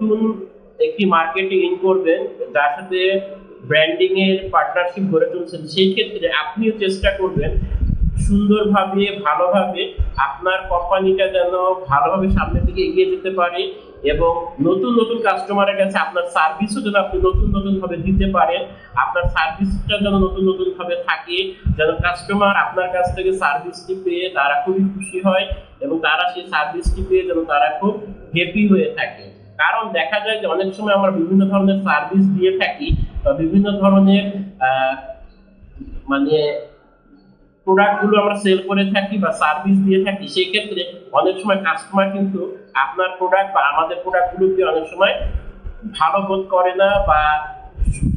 নতুন একটি মার্কেটে ইন করবেন, যার সাথে ব্র্যান্ডিং এর পার্টনারশিপ গড়ে তুলছেন, সেই ক্ষেত্রে আপনিও চেষ্টা করবেন সুন্দরভাবে, ভালোভাবে আপনার কোম্পানিটা যেন ভালোভাবে সামনের দিকে এগিয়ে যেতে পারে এবং নতুন নতুন কাস্টমারের কাছে আপনার সার্ভিসও যেন আপনি নতুন নতুন ভাবে দিতে পারেন, আপনার সার্ভিসটা যেন নতুন নতুন ভাবে থাকে, যেন কাস্টমার আপনার কাছ থেকে সার্ভিসটি পেয়ে তারা খুবই খুশি হয় এবং তারা সেই সার্ভিসটি পেয়ে যেন তারা খুব হ্যাপি হয়ে থাকে। কারণ দেখা যায় যে অনেক সময় আমরা বিভিন্ন ধরনের সার্ভিস দিয়ে থাকি বা বিভিন্ন ধরনের মানে প্রোডাক্টগুলো আমরা সেল করে থাকি বা সার্ভিস দিয়ে থাকি সেই ক্ষেত্রে অনেক সময় কাস্টমার কিন্তু আপনার প্রোডাক্ট বা আমাদের প্রোডাক্টগুলোকে অনেক সময় ভালো বোধ করে না বা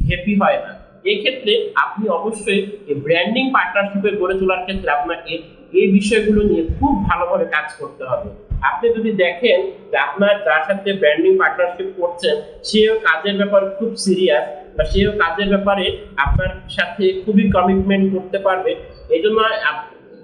হ্যাপি হয় না। এই ক্ষেত্রে আপনি অবশ্যই এই ব্র্যান্ডিং পার্টনারশিপে গড়ে তোলার ক্ষেত্রে আপনাকে এই বিষয়গুলো নিয়ে খুব ভালোভাবে কাজ করতে হবে। আপনি যদি দেখেন যে আপনার যার সাথে ব্র্যান্ডিং পার্টনারশিপ করছেন, সেও কাজের ব্যাপারে খুব সিরিয়াস বা সেও কাজের ব্যাপারে আপনার সাথে খুবই কমিটমেন্ট করতে পারবে। এই জন্য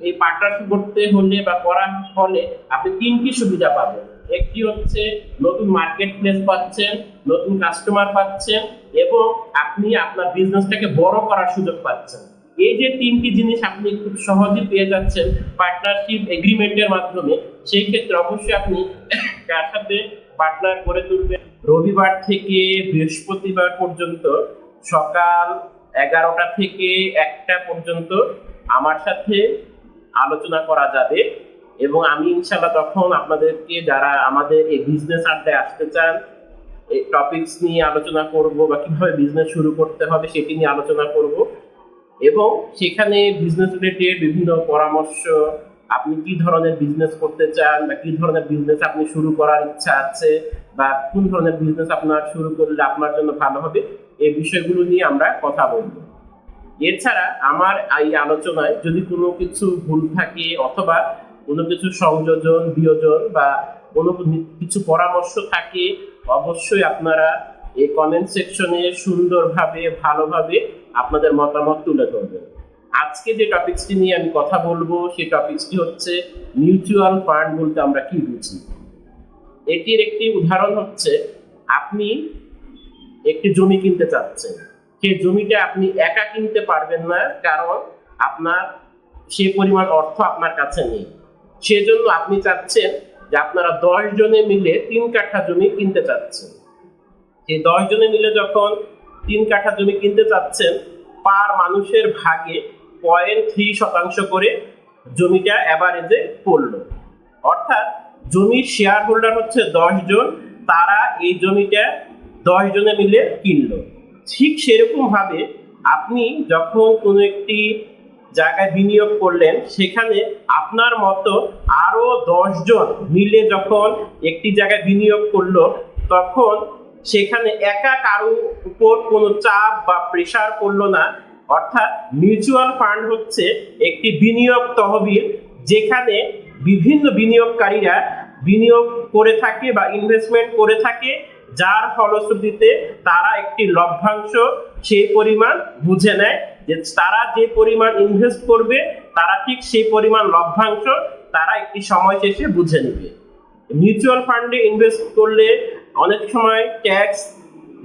এই পার্টনারশিপ করতে হলে বা করার ফলে আপনি তিনটি সুবিধা পাবেন। একটি হচ্ছে? নতুন মার্কেট প্লেস পাচ্ছেন, নতুন কাস্টমার পাচ্ছেন এবং আপনি আপনার বিজনেসটাকে বড় করার সুযোগ পাচ্ছেন। এই যে তিনটি জিনিস আপনি খুব সহজে পেয়ে যাচ্ছেন পার্টনারশিপ এগ্রিমেন্টের মাধ্যমে, সেই ক্ষেত্রে অবশ্যই আপনি কার সাথে পার্টনার করে তুলবেন। রবিবার থেকে বৃহস্পতিবার পর্যন্ত সকাল এগারোটা থেকে একটা পর্যন্ত আমার সাথে আলোচনা করা যাবে। এবং আমি ইনশাল্লাহ তখন আপনাদেরকে যারা আমাদের এই বিজনেস আড্ডায় আসতে চান, এই টপিকস নিয়ে আলোচনা করব বা কীভাবে বিজনেস শুরু করতে হবে সেটি নিয়ে আলোচনা করব এবং সেখানে বিজনেস রিলেটেড বিভিন্ন পরামর্শ, আপনি কি ধরনের বিজনেস করতে চান বা কি ধরনের বিজনেস আপনি শুরু করার ইচ্ছা আছে বা কোন ধরনের বিজনেস আপনার শুরু করলে আপনার জন্য ভালো হবে, এই বিষয়গুলো নিয়ে আমরা কথা বলব। এছাড়া আমার এই আলোচনায় যদি কোনো কিছু ভুল থাকে অথবা কোনো কিছু সংযোজন, বিয়োজন বা কোনো কিছু পরামর্শ থাকে, অবশ্যই আপনারা এই কমেন্ট সেকশনে সুন্দরভাবে, ভালোভাবে আপনাদের মতামত তুলে ধরবেন। আজকে যে টপিকসটি নিয়ে আমি কথা বলব, সেই টপিকসটি হচ্ছে মিউচুয়াল ফান্ড বলতে আমরা কি বুঝি? এটির একটি উদাহরণ হচ্ছে, আপনি একটি জমি কিনতে চাচ্ছেন। সেই জমিটা আপনি একা কিনতে পারবেন না, কারণ আপনার সে পরিমাণ অর্থ আপনার কাছে নেই। সেজন্য আপনি চাচ্ছেন যে আপনারা দশ জনে মিলে তিন কাঠা জমি কিনতে চাচ্ছেন। এই দশ জনে মিলে যখন তিন কাঠা জমি কিনতে চাচ্ছেন, পার মানুষের ভাগে পয়েন্ট থ্রি শতাংশ করে জমিটা অ্যাভারেজে পড়ল। অর্থাৎ জমির শেয়ার হোল্ডার হচ্ছে দশ জন, তারা এই জমিটা দশ জনে মিলে কিনলো। ঠিক সেরকম ভাবে আপনি যখন কোনো একটি জায়গায় বিনিয়োগ করলেন, সেখানে আপনার মতো আরও দশ জন মিলে যখন একটি জায়গায় বিনিয়োগ করল, তখন সেখানে একা কারও উপর কোনো চাপ বা প্রেশার পড়ল না। অর্থাৎ মিউচুয়াল ফান্ড হচ্ছে একটি বিনিয়োগ তহবিল, যেখানে বিভিন্ন বিনিয়োগকারীরা বিনিয়োগ করে থাকে বা ইনভেস্টমেন্ট করে থাকে, যার ফলশ্রুতিতে তারা একটি লভ্যাংশ সেই পরিমাণ বুঝে নেয়। যে তারা যে পরিমাণ ইনভেস্ট করবে, তারা ঠিক সেই পরিমাণ লভ্যাংশ তারা একটি সময় শেষে বুঝে নেবে। মিউচুয়াল ফান্ডে ইনভেস্ট করলে অনেক সময় ট্যাক্স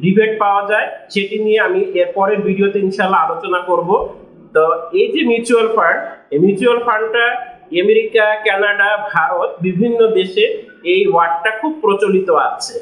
রিবেট পাওয়া যায়, সেটি নিয়ে আমি এর পরের ভিডিওতে ইনশাল্লাহ আলোচনা করব। তো এই যে মিউচুয়াল ফান্ড এই মিউচুয়াল ফান্ডটা আমেরিকা, কানাডা, ভারত, বিভিন্ন দেশে এই ওয়ার্ডটা খুব প্রচলিত আছে।